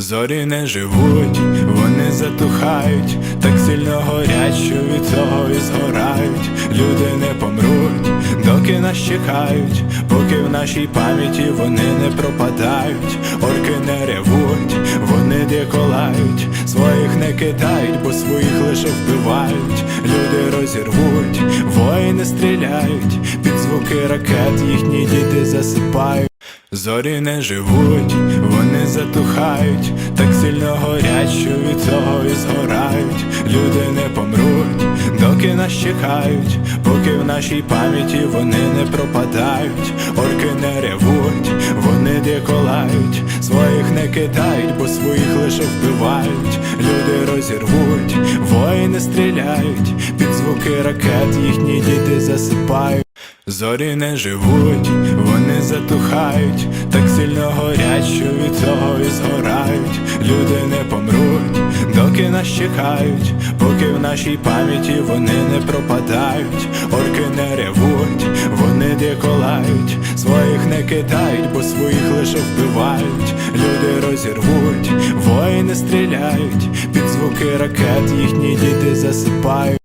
Зорі не живуть, вони затухають, так сильно горять, що від того і згорають. Люди не помруть, доки нас чекають, поки в нашій пам'яті вони не пропадають. Орки не ревуть, вони деколають, своїх не кидають, бо своїх лише вбивають. Люди розірвуть, воїни стріляють, під звуки ракет їхні діти засипають. Зорі не живуть, вони затухають, так сильно горять, що від того і згорають. Люди не помруть, доки нас чекають, поки в нашій пам'яті вони не пропадають. Орки не ревуть, вони деколають, своїх не кидають, бо своїх лише вбивають. Люди розірвуть, воїни стріляють, під звуки ракет їхні діти засипають. Зорі не живуть, затухають, так сильно горять, що від того і згорають. Люди не помруть, доки нас чекають, поки в нашій пам'яті вони не пропадають. Орки не ревуть, вони деколають, своїх не кидають, бо своїх лише вбивають. Люди розірвуть, воїни стріляють, під звуки ракет їхні діти засипають.